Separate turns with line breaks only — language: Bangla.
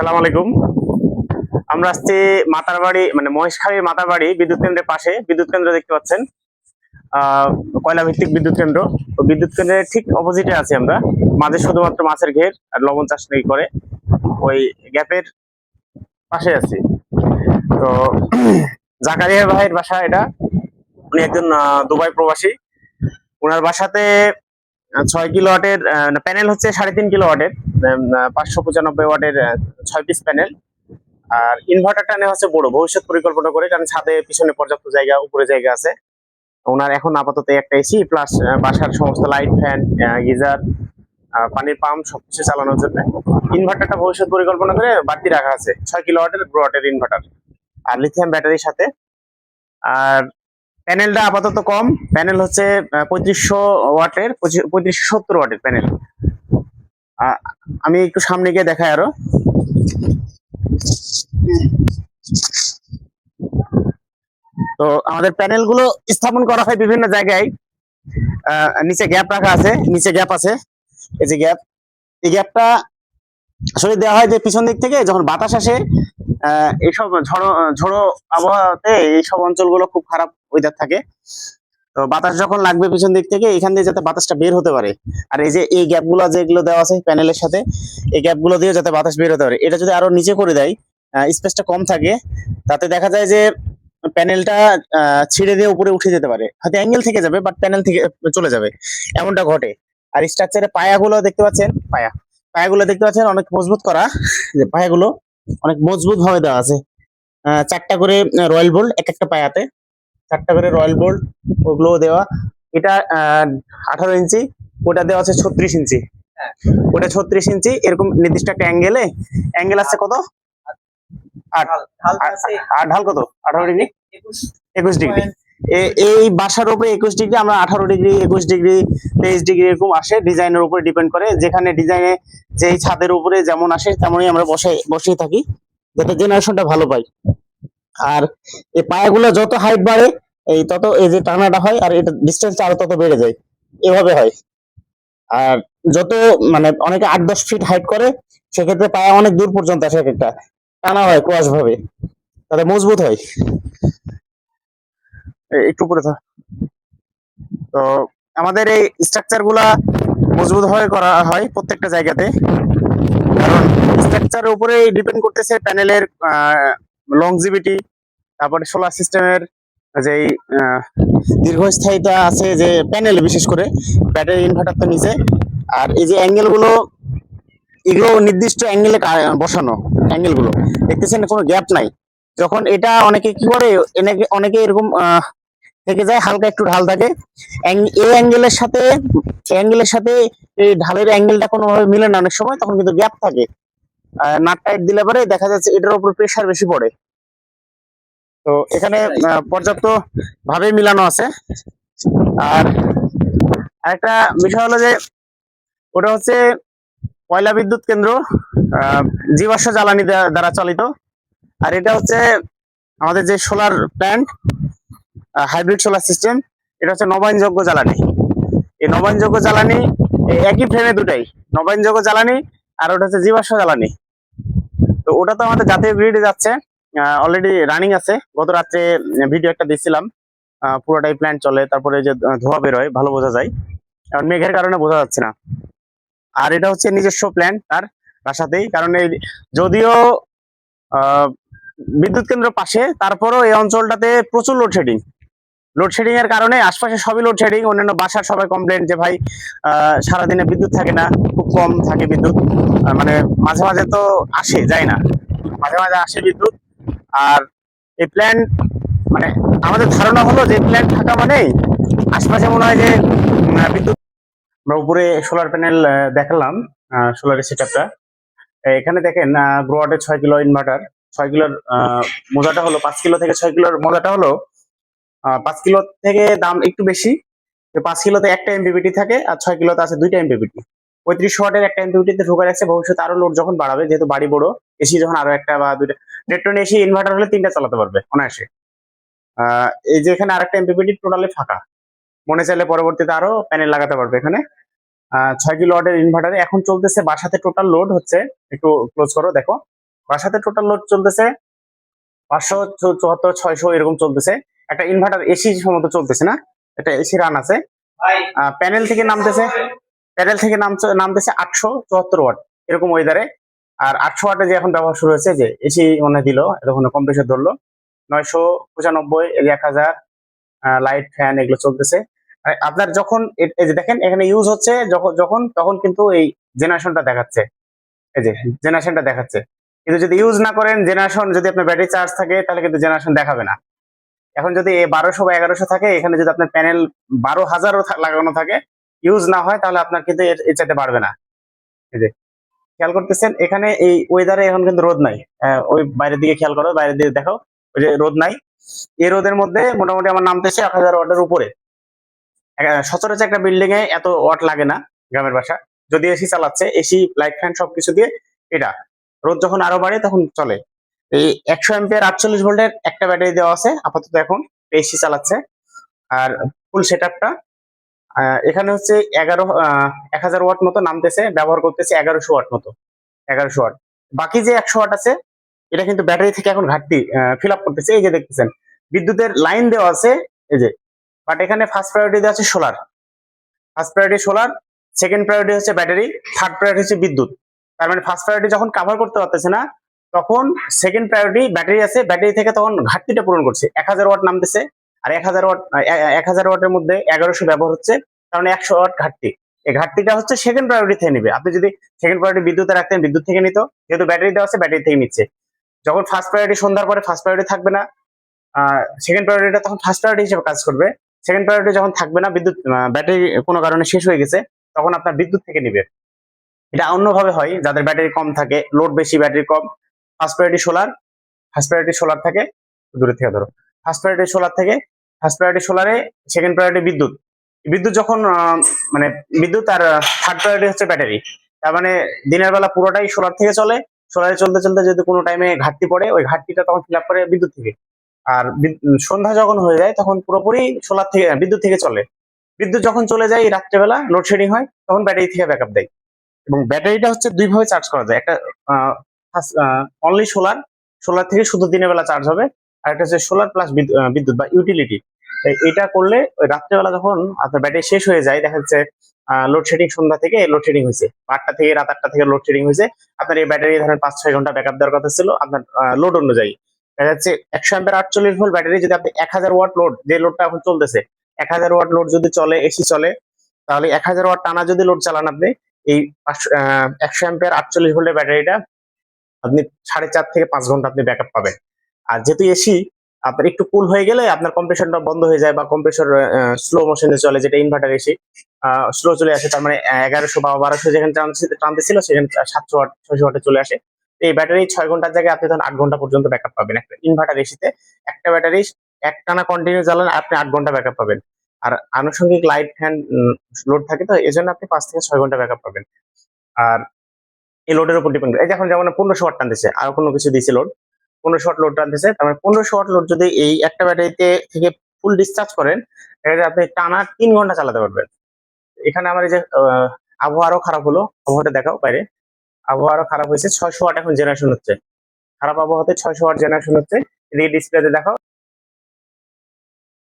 সালাম আলাইকুম। আমরা আসছি মাতারবাড়ি মানে মহেশখালীর মাতারবাড়ি বিদ্যুৎ কেন্দ্রের পাশে। বিদ্যুৎ কেন্দ্র দেখতে পাচ্ছেন। কয়লা ভিত্তিক বিদ্যুৎ কেন্দ্র। তো বিদ্যুৎ কেন্দ্রের ঠিক অপোজিটে আছি আমরা। মাঝে শুধুমাত্র মাছের ঘের আর লবণ চাষ নেই করে। ওই গ্যাপের পাশে আছি। তো জাকারিয়া ভাইয়ের বাসা এটা। উনি একজন দুবাই প্রবাসী। ওনার বাসাতে ছয় কিলো ওয়াটের প্যানেল হচ্ছে সাড়ে তিন কিলো ওয়াটের। পাঁচশো পঁচানব্বই ওয়াটের আহ, ছয় পিস প্যানেল আর ইনভার্টারটা নেওয়া হচ্ছে বড়। ভবিষ্যৎ পরিকল্পনা করে কারণ ছাদে পিছনে পর্যাপ্ত জায়গা উপরে জায়গা আছে। ওনার এখন আপাতত একটা এসি প্লাস বাসার সমস্ত লাইট ফ্যান গিজার পানির পাম্প সবকিছু চালানোর জন্য। ইনভার্টারটা ভবিষ্যৎ পরিকল্পনা করে বাড়তি রাখা আছে। ছয় কিলো ওয়াটের গ্রো ওয়াটের ইনভার্টার আর লিথিয়াম ব্যাটারির সাথে। আর প্যানেলটা আপাতত কম। প্যানেল হচ্ছে পঁয়ত্রিশশো ওয়াটের পঁয়ত্রিশশো সত্তর ওয়াটের প্যানেল আমি একটু সামনে গিয়ে দেখাই আরও। তো আমাদের প্যানেলগুলো স্থাপন করা হয় বিভিন্ন জায়গায়। নিচে গ্যাপ রাখা আছে, নিচে গ্যাপ আছে। এই যে গ্যাপ এই গ্যাপটা আসলে দেওয়া হয় যে পিছন দিক থেকে যখন বাতাস আসে এইসব ঝড়ো, ঝোড়ো আবহাওয়াতে এইসব অঞ্চলগুলো খুব খারাপ ওয়েদার থাকে। তো বাতাস যখন লাগবে পিছন দিক থেকে, এখান দিয়ে যাতে বাতাসটা বের হতে পারে। আর এই যে এই গ্যাপগুলো যেগুলো দেওয়া আছে প্যানেলের সাথে, এই গ্যাপগুলো দিয়ে যাতে বাতাস বের হতে পারে। এটা যদি আরও নিচে করে দেয় স্পেসটা কম থাকে, তাতে দেখা যায় যে প্যানেলটা ছিঁড়ে দিয়ে উপরে উঠে যেতে পারে। হয়তো অ্যাঙ্গেল থেকে যাবে বাট প্যানেল থেকে চলে যাবে। এমনটা ঘটে। আর স্ট্রাকচারে পায়াগুলো দেখতে পাচ্ছেন? পায়া। পায়াগুলো দেখতে পাচ্ছেন? অনেক মজবুত করা। যে পায়াগুলো অনেক মজবুত ভাবে দেওয়া আছে। চারটা করে রয়্যাল বোল্ট এক একটা পায়াতে। চারটা করে রয়্যাল বোল্ট ওগুলো দেওয়া। এটা আঠারো ইঞ্চি ওটা দেওয়া আছে ছত্রিশ ইঞ্চি। ওটা ছত্রিশ ইঞ্চি এরকম নির্দিষ্ট একটা অ্যাঙ্গেলে অ্যাঙ্গেল আছে কত? আর ঢাল কত? আঠারো ডিগ্রি? একুশ। ডিগ্রি। এই বাসার উপরে একুশ ডিগ্রি আমরা আঠারো ডিগ্রি একুশ ডিগ্রি তেইশ ডিগ্রি এরকম আসে। ডিজাইনের উপরে ডিপেন্ড করে। যেখানে ডিজাইনে যেই ছাদের উপরে যেমন আসে তেমনই আমরা বসে বসেই থাকি। যাতে জেনারেশনটা ভালো পাই। আর এই পায়াগুলো যত হাইট বাড়ে, এই তত এই যে টানাটা হয় আর এটা ডিস্টেন্স আরও তত বেড়ে যায়। এভাবে হয়। আর যত মানে অনেকে আট দশ ফিট হাইট করে, সেক্ষেত্রে পায়া অনেক দূর পর্যন্ত আসে এক একটা। টানা হয় কোয়াশ ভাবে তাতে মজবুত হয়। একটু থাক। তো আমাদের এই স্ট্রাকচারগুলা মজবুত ভাবে করা হয় প্রত্যেকটা জায়গাতে। কারণ স্ট্রাকচারের উপরে ডিপেন্ড করতেছে প্যানেলের লংজিভিটি তারপরে সোলার সিস্টেমের যে দীর্ঘস্থায়িতা আছে যে প্যানেল বিশেষ করে ব্যাটারি ইনভার্টার তো নিচে। আর এই যে অ্যাঙ্গেলগুলো, এগুলো নির্দিষ্ট অ্যাঙ্গেলে বসানো অ্যাঙ্গেলগুলো। দেখতেছেন কোনো গ্যাপ নাই। যখন এটা অনেকে কি করে, অনেকে এরকম থেকে যায়, হালকা একটু ঢাল থাকে। এই অ্যাঙ্গেলের সাথে অ্যাঙ্গেলের সাথে এই ঢালের অ্যাঙ্গেলটা কোনোভাবে মিলে না অনেক সময়, তখন কিন্তু গ্যাপ থাকে। নাট টাইট দিলে পরে দেখা যাচ্ছে এটার উপর প্রেসার বেশি পড়ে। তো এখানে পর্যাপ্ত ভাবে মিলানো আছে। আর একটা বিষয় হলো যে, ওটা হচ্ছে কয়লা বিদ্যুৎ কেন্দ্র জীবাশ্ম জ্বালানি দ্বা- দ্বারা চালিত। আর এটা হচ্ছে আমাদের যে solar plant hybrid solar system, এটা হচ্ছে নবায়নযোগ্য জ্বালানি। এই নবায়নযোগ্য জ্বালানি একই ফ্রেমে দুটাই, নবায়নযোগ্য জ্বালানি আর ওটা হচ্ছে জীবাশ্ম জ্বালানি। তো ওটা তো আমাদের জাতীয় গ্রিডে যাচ্ছে। অলরেডি রানিং আছে। গত রাত্রে ভিডিও একটা দিচ্ছিলাম পুরোটাই প্ল্যান চলে। তারপরে যে ধোঁয়া বেরোয়, ভালো বোঝা যায়। কারণ মেঘের কারণে বোঝা যাচ্ছে না। আর এটা হচ্ছে নিজস্ব প্ল্যান তার বাসাতেই কারণ এই যদিও বিদ্যুৎ কেন্দ্র পাশে, তারপরও এই অঞ্চলটাতে প্রচুর লোডশেডিং লোডশেডিং এর কারণে আশপাশে সবই লোডশেডিং অন্যান্য বাসার সবাই কমপ্লেন যে ভাই সারাদিনে বিদ্যুৎ থাকে না, খুব কম থাকে বিদ্যুৎ। মানে মাঝে মাঝে তো আসে, যায় না। মাঝে মাঝে আসে বিদ্যুৎ। আর এই প্ল্যান মানে আমাদের ধারণা হলো যে প্ল্যান থাকা মানে আশপাশে মনে হয় যে বিদ্যুৎ আমরা উপরে সোলার প্যানেল দেখালাম সোলারের সেট এখানে দেখেন গ্রোয়াটে ছয় কিলো ইনভার্টার ছয় কিলোর মোজাটা হলো, পাঁচ কিলো থেকে ছয় কিলোর মোজাটা হলো পাঁচ কিলো থেকে দাম একটু বেশি। পাঁচ কিলোতে একটা এমপিপিটি থাকে আর ছয় কিলোতে আছে দুইটা এমপিপিটি পঁয়ত্রিশ ওয়াটের একটা এমপিপিটিতে ঢুকে রাখছে ভবিষ্যতে আরও লোড যখন বাড়াবে যেহেতু বাড়ি বড় এসি যখন আরও একটা বা দুইটা টন এসি ইনভার্টার হলে তিনটা চালাতে পারবে অনায়াসে। আহ, এই যে এখানে আরেকটা এমপিপিটি টোটালি ফাঁকা। মনে চাইলে পরবর্তীতে আরও প্যানেল লাগাতে পারবে এখানে। ছয় কিলো ওয়াটের ইনভার্টারে এখন চলতেছে বাসাতে টোটাল লোড হচ্ছে একটু ক্লোজ করো দেখো। বাসাতে টোটাল লোড চলতেছে পাঁচশো চুয়াত্তর ছয়শো এরকম চলতেছে। একটা ইনভার্টার এসি সম্ভবত চলতেছে না? একটা এসি রান আছে। প্যানেল থেকে নামতেছে। প্যানেল থেকে নামতেছে আটশো চুয়াত্তর ওয়াট, এরকম ওয়েদারে আর আটশো ওয়াটে যে এখন ব্যবহার শুরু হয়েছে, যে এসি মনে দিল এতক্ষণ কম্প্রেসার ধরলো। নয়শো পঁচানব্বই এক হাজার লাইট ফ্যান এগুলো চলতেছে। আপনার যখন এই যে দেখেন, এখানে ইউজ হচ্ছে যখন যখন, তখন কিন্তু এই জেনারেশনটা দেখাচ্ছে। এই যে জেনারেশনটা দেখাচ্ছে। কিন্তু যদি ইউজ না করেন জেনারেশন যদি আপনার ব্যাটারি চার্জ থাকে, তাহলে কিন্তু জেনারেশন দেখাবে না। এখন যদি বারোশো বা এগারোশো থাকে, এখানে যদি আপনার প্যানেল বারো হাজারও লাগানো থাকে ইউজ না হয়, তাহলে আপনার কিন্তু এর চাইতে না। এই যে, খেয়াল করতেছেন, এখানে এই ওয়েদারে এখন কিন্তু রোদ নাই। ওই বাইরের দিকে খেয়াল করো, বাইরের দিকে দেখো, ওই যে রোদ নাই। এই রোদের মধ্যে মোটামুটি আমার নামতেছে এক হাজার ওয়াটের উপরে। সচরাচর একটা বিল্ডিং এ এত ওয়াট লাগে না গ্রামের বাসা। যদি এসি চালাচ্ছে, এসি লাইট ফ্যান সবকিছু দিয়ে, এটা। রোদ যখন আরও বাড়ে, তখন চলে। এই একশো এম্পিয়ার আটচল্লিশ ভোল্টের একটা ব্যাটারি দেওয়া আছে, আপাতত এখন এসি চালাচ্ছে। আর ফুল সেট এখানে হচ্ছে এগারো এক হাজার ওয়াট মতো নামতেছে, ব্যবহার করতেছে এগারোশো ওয়াট মতো, এগারোশো ওয়াট। বাকি যে একশো ওয়াট আছে, এটা কিন্তু ব্যাটারি থেকে এখন ঘাটতি ফিল আপ করতেছে। এই যে দেখতেছেন, বিদ্যুতের লাইন দেওয়া আছে, এই যে বাট এখানে ফার্স্ট প্রায়োরিটি দেওয়া আছে solar first priority solar second priority হচ্ছে ব্যাটারি থার্ড প্রায়োরিটি হচ্ছে বিদ্যুৎ। তার মানে ফার্স্ট প্রায়োরিটি যখন কাভার করতে পারতেছে না তখন সেকেন্ড প্রায়োরিটি ব্যাটারি আছে। ব্যাটারি থেকে তখন ঘাটতিটা পূরণ করছে। এক হাজার ওয়াট নামতেছে। আর এক হাজার ওয়াট এক হাজার ওয়াটের মধ্যে এগারোশো ব্যবহার হচ্ছে। কারণ একশো ওয়াট ঘাটতি। এই ঘাটতিটা হচ্ছে সেকেন্ড প্রায়োরিটি থেকে নিবে। আপনি যদি সেকেন্ড প্রায়োরিটি বিদ্যুতে রাখতেন, বিদ্যুৎ থেকে নিত। যেহেতু ব্যাটারি দেওয়া আছে ব্যাটারি থেকে নিচ্ছে। যখন ফার্স্ট প্রায়োরিটি সন্ধ্যার পরে ফার্স্ট প্রায়োরিটি থাকবে না সেকেন্ড প্রায়োরিটিটা তখন ফার্স্ট প্রায়োরিটি হিসেবে কাজ করবে। সেকেন্ড প্রায়োরিটি যখন থাকবে না, বিদ্যুৎ ব্যাটারি কোনো কারণে শেষ হয়ে গেছে, তখন আপনার বিদ্যুৎ থেকে নিবে। এটা অন্যভাবে হয়। যাদের ব্যাটারি কম থাকে লোড বেশি ব্যাটারি কম ফার্স্ট সোলার ফার্স্ট সোলার থাকে, দূরে থেকে ধরো। ফার্স্ট সোলার থেকে ফার্স্ট প্রায়োরিটি সোলারে সেকেন্ড প্রায়োরিটি বিদ্যুৎ। বিদ্যুৎ যখন মানে বিদ্যুৎ আর থার্ড প্রায়োরিটি হচ্ছে ব্যাটারি তার মানে দিনের বেলা পুরোটাই সোলার থেকে চলে। সোলারে চলতে চলতে যদি কোনো টাইমে ঘাটতি পড়ে, ওই ঘাটতিটা তখন ফিল করে বিদ্যুৎ থেকে। আর সন্ধ্যা যখন হয়ে যায়, তখন পুরোপুরি সোলার থেকে, বিদ্যুৎ থেকে চলে। বিদ্যুৎ যখন চলে যায়, রাত্রেবেলা লোডশেডিং হয়, তখন ব্যাটারি থেকে ব্যাকআপ দেয়। এবং ব্যাটারিটা হচ্ছে দুই ভাবে চার্জ করা যায়। একটা অনলি সোলার সোলার থেকে শুধু দিনের বেলা চার্জ হবে। আর একটা হচ্ছে সোলার প্লাস বিদ্যুৎ বা ইউটিলিটি এটা করলে রাত্রেবেলা যখন আপনার ব্যাটারি শেষ হয়ে যায়, দেখা যাচ্ছে লোডশেডিং সন্ধ্যা থেকে লোডশেডিং হয়েছে। আটটা থেকে, রাত আটটা থেকে লোডশেডিং হয়েছে। আপনার এই ব্যাটারি ধরেন পাঁচ, ছয় ঘণ্টা ব্যাকআপ দেওয়ার কথা ছিল, আপনার লোড অনুযায়ী। দেখা যাচ্ছে একশো অ্যাম্পের আটচল্লিশ ভোল্ট ব্যাটারি যদি আপনি এক হাজার ওয়াট লোড যে লোডটা এখন চলতেছে, এক হাজার ওয়াট লোড যদি চলে এসি চলে, তাহলে এক হাজার ওয়াট টানা যদি লোড চালান আপনি, এই একশো অ্যাম্পের আটচল্লিশ ভোল্টের ব্যাটারিটা আপনি সাড়ে চার থেকে পাঁচ ঘণ্টা আপনি ব্যাকআপ পাবেন। আর যেহেতু এসি আপনার একটু কুল হয়ে গেলে আপনার কম্প্রেশনটা বন্ধ হয়ে যায় বা কম্প্রেসর স্লো মোশনে চলে, যেটা ইনভার্টার এসি স্লো চলে আসে, তার মানে এগারোশো বা বারোশো যেখানে টানতেছিল, সেখানে সাতশো আট, ছয়শো ওয়াটে চলে আসে। এই ব্যাটারি ছয় ঘণ্টার জায়গায় আপনি তখন আট ঘণ্টা পর্যন্ত ব্যাকআপ পাবেন। একটা ইনভার্টার এসিতে একটা ব্যাটারি একটানা কন্টিনিউ চালান আপনি আট ঘণ্টা ব্যাকআপ পাবেন। আর আনুষঙ্গিক লাইট ফ্যান লোড থাকে তো এই জন্য আপনি পাঁচ থেকে ছয় ঘণ্টা ব্যাকআপ পাবেন। আর এই লোডের উপর ডিপেন্ড এই যখন যেমন পনেরোশো ওয়াট টানতেছে, আর কোনো কিছু দিয়েছে লোড পনেরোশো ওয়াট লোড টানতেছে, তার মানে পনেরোশো ওয়াট লোড যদি এই একটা ব্যাটারিতে থেকে ফুল ডিসচার্জ করেন এটাতে আপনি টানা তিন ঘণ্টা চালাতে পারবেন। এখানে আমার এই যে আবহাওয়া আরও খারাপ হলো, আবহাওয়াটা দেখাও বাইরে। আবহাওয়া আরও খারাপ হয়েছে ছয়শো ওয়াট এখন জেনারেশন হচ্ছে। খারাপ আবহাওয়াতে ছয়শো ওয়াট জেনারেশন হচ্ছে। এদিকে ডিসপ্লেতে দেখো